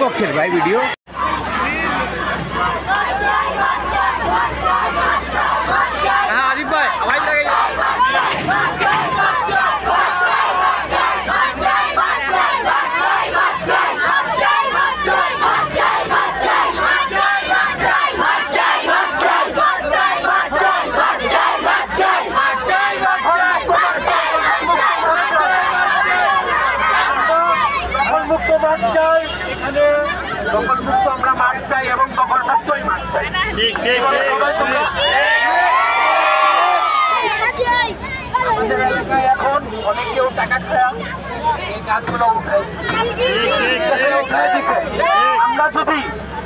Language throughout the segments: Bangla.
পক্ষের ভাই ভিডিও হ্যাঁ আরিফ ভাই আওয়াজ লাগাই দখলমুক্ত মাঠ চাই এখানে দখলমুক্ত আমরা মাঠ চাই এবং দখলমুক্তই মাঠ চাই। আমাদের এলাকায় এখন অনেকেও টাকা খায়। এই গাছগুলো আমরা যদি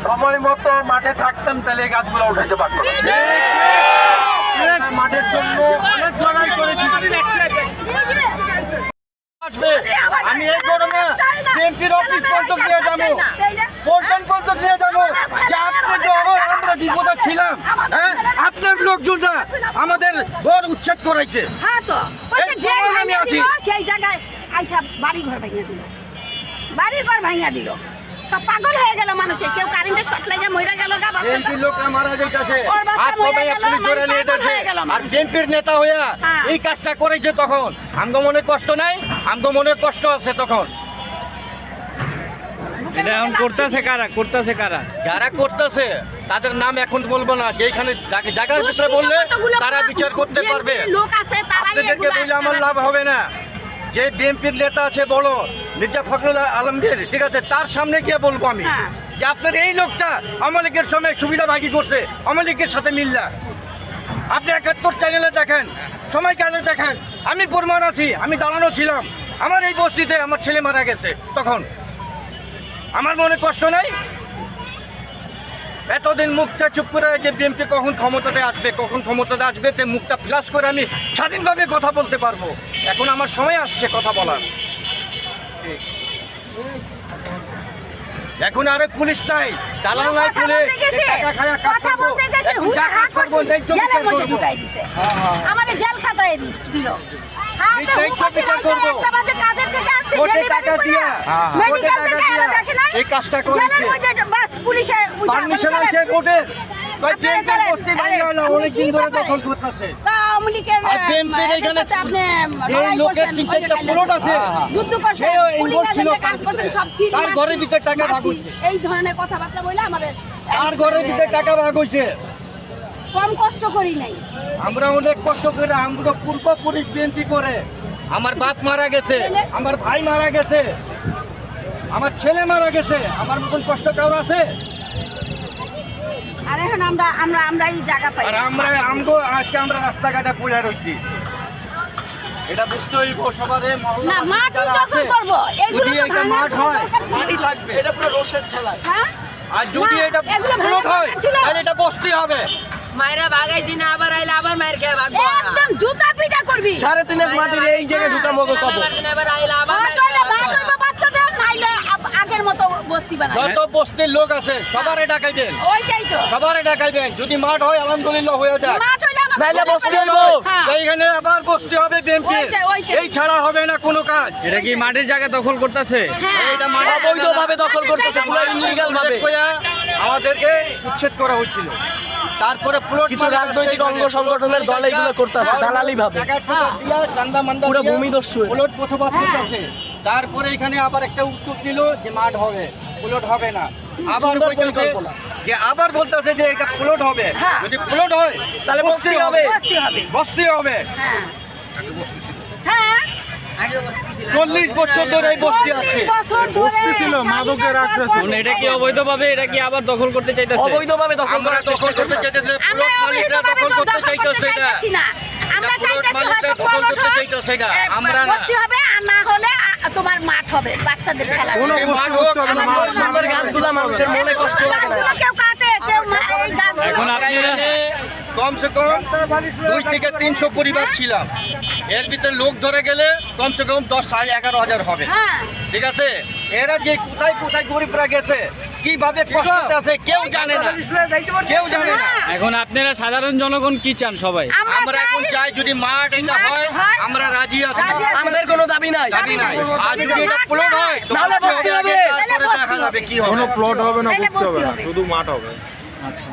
সময় মতো মাঠে থাকতাম তাহলে এই গাছগুলো উঠাইতে পারতাম মাঠের জন্য অনেক লড়াই করেছি। আমি এই গরমে বিএনপির অফিস পর্যন্ত নিয়ে যাব পর্যন্ত পর্যন্ত নিয়ে যাব যে আপনি যখন আমরা বিপদে ছিলাম হ্যাঁ আপনার লোকজনরা আমাদের ঘর উচ্ছেদ করেছে হ্যাঁ তো আমি আছি। সেই জায়গায় আইসা বাড়ি ঘর ভাঙিয়ে দিল। বাড়ি ঘর ভাঙিয়ে দিল। সব পাগল হয়ে গেল মানুষে কেউ কারেন্টে শর্ট লেগে মরে গেল গা বাচ্চাটা বিএনপির লোকরা মারা যাইতেছে। ওর বাচ্চা মরে গেল, পুলিশ ধরে মানুষ নিয়ে যাচ্ছে হয়ে আর বিএনপির নেতা হইয়া। এই কাজটা করেছে তখন আমগো মনে কষ্ট নাই? আমগো মনে কষ্ট আছে তখন। এটা এখন করতেছে কারা? করতেছে কারা? যারা করতেছে তাদের নাম এখন বলব না। যেখানে জায়গা- জায়গার বিষয়ে বললে তারা বিচার করতে পারবে। লোক আছে তারাই আপনাদেরকে বললে আমার লাভ হবে না। যে বিএনপির নেতা আছে বড় মির্জা ফখরুল আলমগীর ঠিক আছে? তার সামনে গিয়ে বলব আমি হ্যাঁ। যে আপনার এই লোকটা আমলিকের সময় সুবিধা ভাগি করছে আওয়ামী লীগের সাথে মিল্লা আপনি একাত্তর চ্যানেলে দেখেন সময় চ্যানেলে দেখেন। আমি প্রমাণ আছি আমি দাঁড়ানো ছিলাম। আমার এই বস্তিতে আমার ছেলে মারা গেছে তখন। আমার মনে কষ্ট নাই? এতদিন মুখটা চুপ করে যে বিএনপি কখন ক্ষমতাতে আসবে কখন ক্ষমতাতে আসবে তে মুখটা ফ্লাশ করে আমি স্বাধীনভাবে কথা বলতে পারব। এখন আমার সময় আসছে কথা বলার। এখন আরে পুলিশ নাই দালাল নাই পুলিশ টাকা খায়া কথা বলতে গেছে, হুড়া কাজ করব। ঢুকাই দিছে। আমারে জেল দিল। এই কাজটা করেছে। বাস পুলিশে পারমিশন আছে কোর্টের তার ঘরের ভিতরে টাকা ভাগ মারছি। হচ্ছে। এই ধরনের কথাবার্তা বলে আমাদের আর ঘরের ভিতরে টাকা ভাগ হয়েছে। কম কষ্ট করি নাই। আমরা অনেক কষ্ট করে আমরা পূর্বপুরুষ বিএনপি করে। আমার বাপ মারা গেছে আমার ভাই মারা গেছে আমার ছেলে মারা গেছে আমার মতন কষ্ট কারও আছে? আর এখন আমরা আমরা আমরা এই জায়গা পাই। আর আমরা আমগো আজকে আমরা রাস্তাঘাটে পড়ে রয়েছি এটা বুঝতে হইব সবার মহল্লা না মাটি যখন করব এগুলো যদি তো এটা মাঠ হয় মাটি থাকবে। এটা পুরো রোষের ঠেলা। হ্যাঁ? আর যদি এটা প্লট হয় তাহলে এটা বস্তি হবে। মায়েরা ভাগাইছি না আবার আইলে আবার মায়ের খেয়ে ভাগবো একদম জুতা পিটা করবি। সাড়ে তিন এক মাটির এই জায়গায় ঢুকা মগো কব। আবার আইলে আবার মায়ের হয়তো এটা খেয়ে ভাগ হইবো বাচ্চাদের, নাইলে আগের মতো বস্তি বানাবে। যত বস্তির লোক আছে সবারে ডাকাইবেন। ওইটাই তো। সবারে ডাকাইবেন। যদি মাঠ হয় আলহামদুলিল্লাহ হয়ে যাক। মাঠ হইলে নাইলে বলে হইবো। হ্যাঁ। এইখানে আবার বস্তি হবে ওইটাই। এই ছাড়া হবে না কোনো কাজ। এটা কি মাটির জায়গা দখল করতেছে? হ্যাঁ। এইটা মানা অবৈধভাবে দখল করতেছে পুরো ইনলিগাল ভাবে আমাদেরকে উচ্ছেদ করা হয়েছিল। তারপরে প্লট কিছু রাজনৈতিক অঙ্গ সংগঠনের দল এইগুলো করতেছে দালালি ভাবে পুরো ভূমিদস্যু প্রথমবার হ্যাঁ। করতেছে তারপরে এখানে আবার একটা উত্তর দিল যে মাঠ হবে প্লট হবে না। আবার বলতেছে যে আবার বলতেছে যে এটা প্লট হবে। হ্যাঁ। যদি প্লট হয় তাহলে বস্তি হবে বস্তি হবে। বস্তি হবে। হ্যাঁ। চল্লিশ বছর ধরে এই বস্তি আছে। ধরে ছিল, মাদকের এটা কি অবৈধভাবে এটা কি আবার দখল করতে চাইতেছে? অবৈধভাবে দখল করার চেষ্টা করতে চাইতেছে প্লট মালিকরা দখল করতে চাইতেছে এটা। আমরা চাইতেছি মালিকরা হয়তো দখল প্লট করতে চাইতেছে এটা, আমরা না। বস্তি হবে আর না হলে তোমার মাঠ হবে বাচ্চাদের খেলা। কোনো এই মাঠ হবে না, আমার সুন্দর গাছগুলা মানুষের মনে কষ্ট লাগে না। কেউ কাটে কেউ মা- এই গাছগুলো- এখন আপনারা কমসে কম দুই থেকে তিনশো পরিবার ছিলাম। এর ভিতরে লোক ধরে গেলে কমসে কম দশ সাড়ে এগারো হাজার হবে। হ্যাঁ। ঠিক আছে? এরা যে কোথায় কোথায় গরিবরা গেছে কীভাবে কষ্টতে আছে কেউ জানে না। কেউ জানে না। এখন আপনারা সাধারণ জনগণ কি চান সবাই? আমরা এখন চাই যদি মাঠ এটা হয় আমরা রাজি আছি। আমাদের কোনো দাবি নাই। দাবি নাই। আর যদি এটা প্লট হয় নাহলে বসতে হবে। তারপরে দেখা যাবে কি হবে। প্লট হবে না। বসতে হবে। শুধু মাঠ হবে। আচ্ছা।